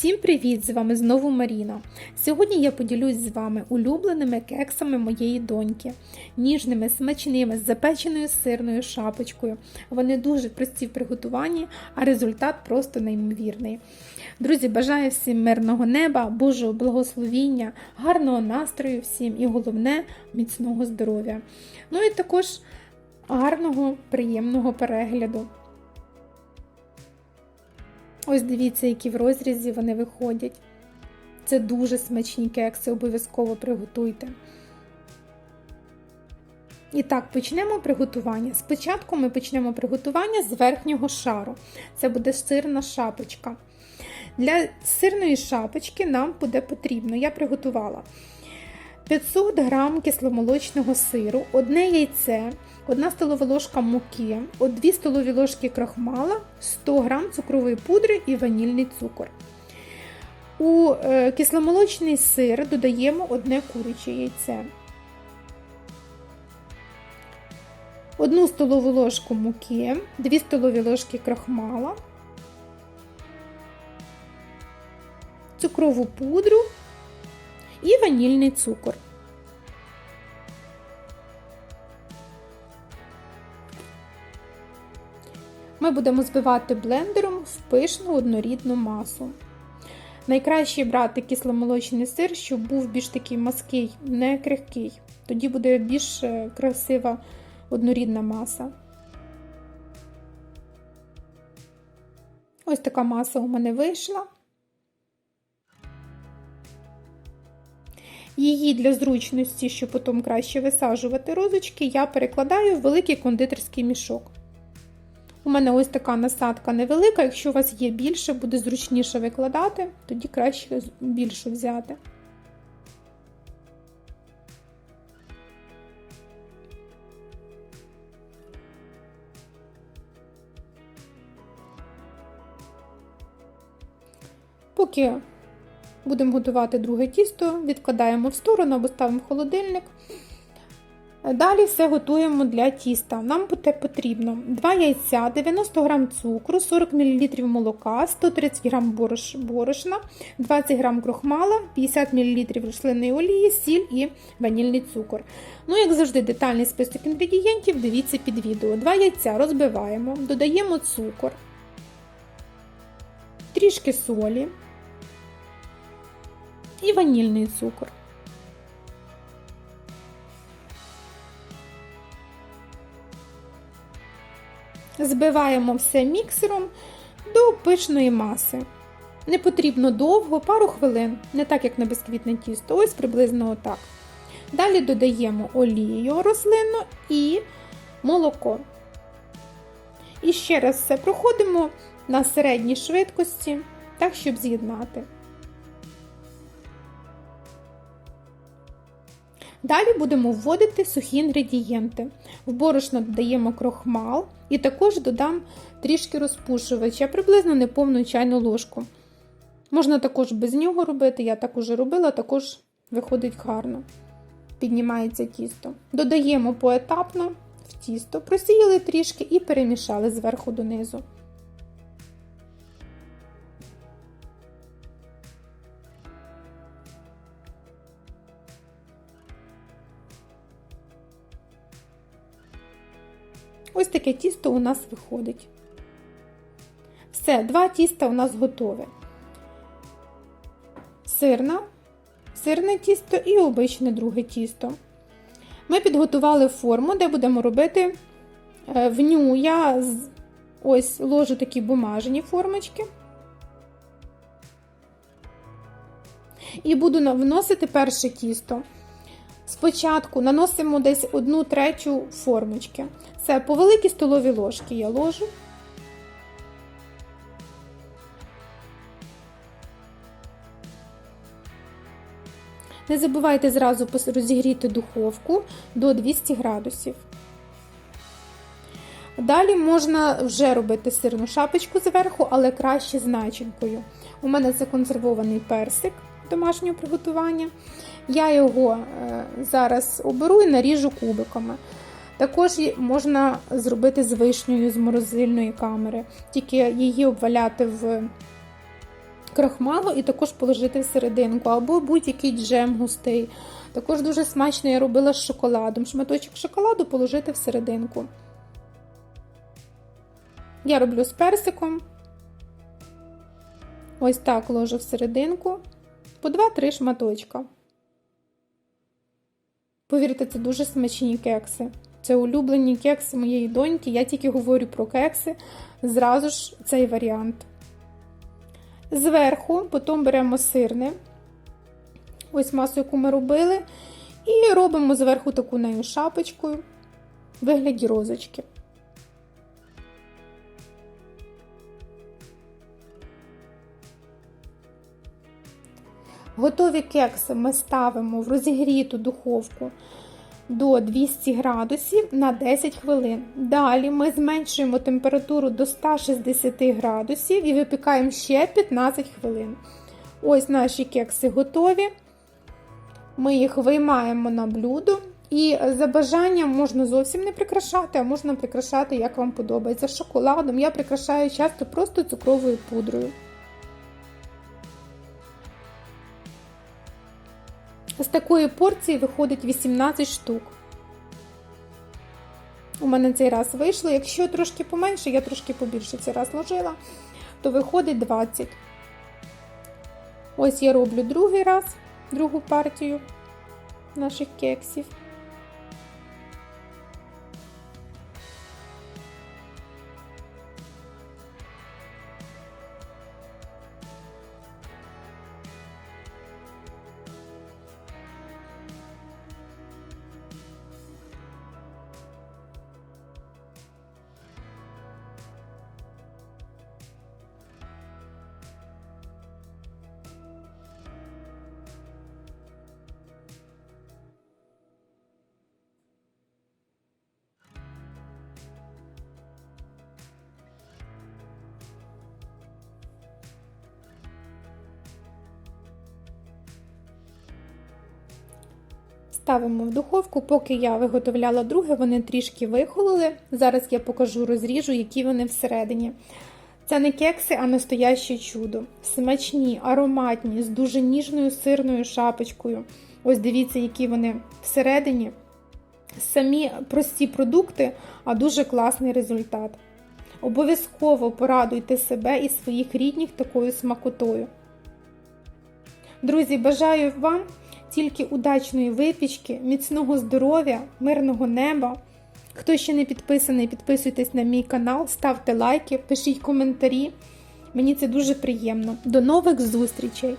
Всім привіт! З вами знову Маріна. Сьогодні я поділюсь з вами улюбленими кексами моєї доньки, ніжними, смачними, з запеченою сирною шапочкою. Вони дуже прості в приготуванні, а результат просто неймовірний. Друзі, бажаю всім мирного неба, Божого благословіння, гарного настрою всім і головне міцного здоров'я. Ну і також гарного, приємного перегляду. Ось дивіться, які в розрізі вони виходять. Це дуже смачні кекси, обов'язково приготуйте. І так, почнемо приготування. Спочатку ми почнемо приготування з верхнього шару. Це буде сирна шапочка. Для сирної шапочки нам буде потрібно, я приготувала 500 г кисломолочного сиру, одне яйце, 1 столова ложка муки, 2 столові ложки крахмала, 100 г цукрової пудри і ванільний цукор. У е, кисломолочний сир додаємо одне куряче яйце. 1 столову ложку муки, 2 столові ложки крахмала, цукрову пудру і ванільний цукор. Ми будемо збивати блендером в пишну однорідну масу. Найкраще брати кисломолочний сир, щоб був більш такий маский, не крихкий. Тоді буде більш е, красива однорідна маса. Ось така маса у мене вийшла. Її для зручності, щоб потім краще висаджувати розочки, я перекладаю в великий кондитерський мішок. У мене ось така насадка невелика, якщо у вас є більше, буде зручніше викладати, тоді краще більшу взяти. Поки будемо готувати друге тісто, відкладаємо в сторону або ставимо в холодильник. Далі все готуємо для тіста. Нам буде потрібно 2 яйця, 90 г цукру, 40 мл молока, 130 г борошна, 20 г крохмала, 50 мл рослинної олії, сіль і ванільний цукор. Ну, як завжди, детальний список інгредієнтів дивіться під відео. 2 яйця розбиваємо, додаємо цукор, трішки солі і ванільний цукор. Збиваємо все міксером до пишної маси. Не потрібно довго, пару хвилин, не так, як на безквітне тісто, ось приблизно отак. Далі додаємо олію рослинну і молоко. І ще раз все проходимо на середній швидкості, так, щоб з'єднати. Далі будемо вводити сухі інгредієнти. В борошно додаємо крохмал і також додам трішки розпушувача, приблизно неповну чайну ложку. Можна також без нього робити, я так уже робила, також виходить гарно. Піднімається тісто. Додаємо поетапно в тісто, просіяли трішки і перемішали зверху донизу. Ось таке тісто у нас виходить. Все, два тіста у нас готове. Сирна, сирне тісто і обичне друге тісто. Ми підготували форму, де будемо робити е, в ню я ось ложу такі бумажні формочки. І буду вносити перше тісто. Спочатку наносимо десь одну третю формочки. Це по великій столовій ложці я ложу. Не забувайте зразу розігріти духовку до 200 градусів. Далі можна вже робити сирну шапочку зверху, але краще з начинкою. У мене це консервований персик домашнього приготування. Я його е, зараз оберу і наріжу кубиками. Також можна зробити з вишнею з морозильної камери, тільки її обваляти в крахмалу і також положити всерединку, або будь-який джем густий. Також дуже смачно я робила з шоколадом. Шматочок шоколаду положити всерединку. Я роблю з персиком. Ось так ложу всерединку по 2-3 шматочка. Повірте, це дуже смачні кекси. Це улюблені кекси моєї доньки. Я тільки говорю про кекси, зразу ж цей варіант. Зверху, потім беремо сирне, ось масу, яку ми робили, і робимо зверху таку нею шапочкою вигляді розочки. Готові кекси ми ставимо в розігріту духовку до 200 градусів на 10 хвилин. Далі ми зменшуємо температуру до 160 градусів і випікаємо ще 15 хвилин. Ось наші кекси готові. Ми їх виймаємо на блюдо. І за бажанням можна зовсім не прикрашати, а можна прикрашати, як вам подобається. Шоколадом я прикрашаю часто просто цукровою пудрою. З такої порції виходить 18 штук. У мене цей раз вийшло. Якщо трошки поменше, я трошки побільше цей раз ложила, то виходить 20. Ось я роблю другий раз, другу партію наших кексів. Ставимо в духовку, поки я виготовляла друге, вони трішки вихололи. Зараз я покажу, розріжу, які вони всередині. Це не кекси, а настояще чудо. Смачні, ароматні, з дуже ніжною сирною шапочкою. Ось дивіться, які вони всередині. Самі прості продукти, а дуже класний результат. Обов'язково порадуйте себе і своїх рідних такою смакотою. Друзі, бажаю вам тільки удачної випічки, міцного здоров'я, мирного неба. Хто ще не підписаний, підписуйтесь на мій канал, ставте лайки, пишіть коментарі. Мені це дуже приємно. До нових зустрічей!